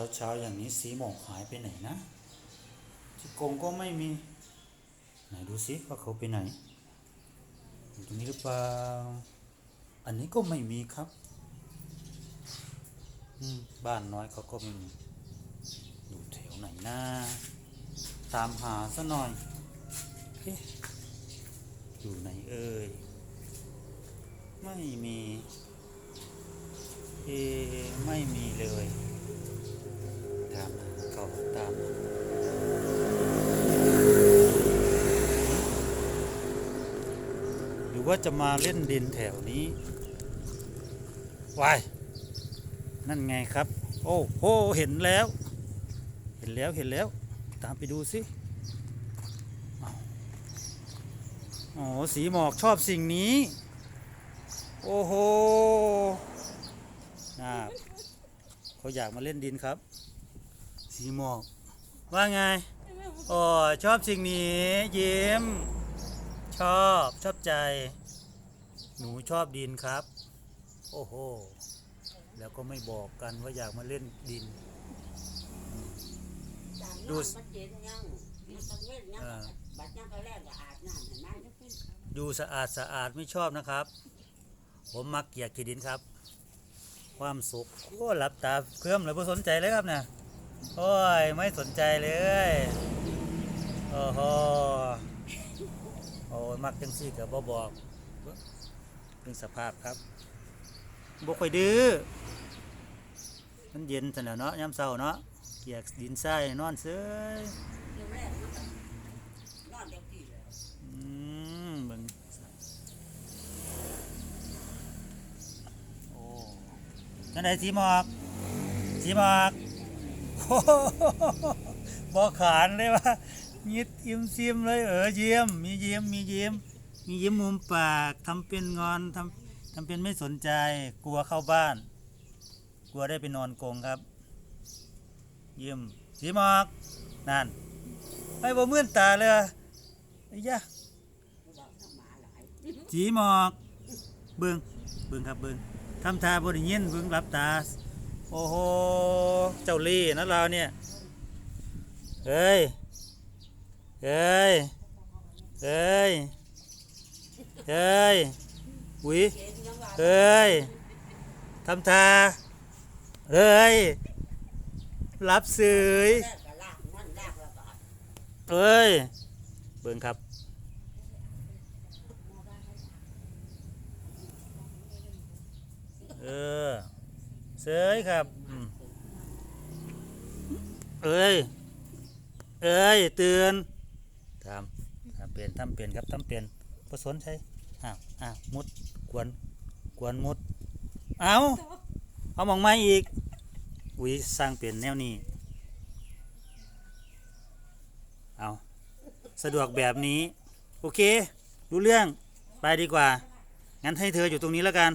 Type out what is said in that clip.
ช้าเช้าๆอย่างนี้สีหมอกหายไปไหนนะที่กงก็ไม่มี ไหนดูสิว่าเขาไปไหนอยู่ตรงนี้หรือเปล่า อันนี้ก็ไม่มีครับอืมบ้านน้อยเขาก็ไม่มีอยู่แถวไหนนะ ตามหาซะหน่อยเอ๊อยู่ไหนเอ่ย ไม่มี เอ ไม่มีเลย หรือว่าจะมาเล่นดินแถวนี้วายนั่นไงครับ โอ้โหเห็นแล้ว เห็นแล้วเห็นแล้ว ตามไปดูสิอ้าวอ๋อสีหมอกชอบสิ่งนี้ โอ้โหน่าเขาอยากมาเล่นดินครับ สีหมอก ว่าไง โอ้ชอบสิ่งนี้ ยิ้ม ชอบชอบใจ หนูชอบดินครับ โอ้โห แล้วก็ไม่บอกกันว่าอยากมาเล่นดิน ดู ดูสสเย็นยังมันต้องเว้นยังเออบัดยังก็แรกก็อาบน้ำเห็นไหมดูสะอาดสะอาดไม่ชอบนะครับ ผมมักเกลียดขี้ดินครับ ความสุขโอ้หลับตาเคลื่อมเลยไม่สนใจเลยครับเนี่ย โอ้ย ไม่สนใจเลย โอ้โหโอ้มักจังซี่กับบ่บอกเป็นสภาพครับบ่ค่อยดื้อมันเย็นซะแล้วเนาะยามเช้าเนาะเกียกดินทรายนอนเซยเดี๋ยวแรกมันก็นอนเด็กที่แล้วอืมเบิ่งโอ้จังไดสีหมอกสีหมอก โอ้โหบ่ขานเลยว่ายิดยิ้มซิมเลยเออเยี่ยมมียิ้มมียิ้มมียิ้มมุมปากทำเป็นงอนทำทำเป็นไม่สนใจ กลัวเข้าบ้าน กลัวได้ไปนอนกงครับยิ้มสีหมอกนั่นไอ้บ่เมื่อนตาเลยไอ้ยะสีหมอก เบิ่งเบิ่งครับเบิ่งทำทาบริเย็นเบิ่งหลับตา โอ้โห เจ้าลี่นะเราเนี่ย เฮ้ย เฮ้ย เฮ้ย เฮ้ยอุ้ยเย็นยังว่าเฮ้ย ทำทา เฮ้ย รับสื่อเอ้ย เบิ่งครับ เออ เสยครับอืมเอ้ย เอ้ยเตือนทำทำเปลี่ยนทำเปลี่ยนครับทำเปลี่ยนผสนใช่อ้าวอ้าวมุดกวนกวนมุด เอาเอามองไม้อีกอุ้ยสร้างเปลี่ยนแนวนี้ เอาสะดวกแบบนี้ โอเค รู้เรื่อง ไปดีกว่า งั้นให้เธออยู่ตรงนี้แล้วกัน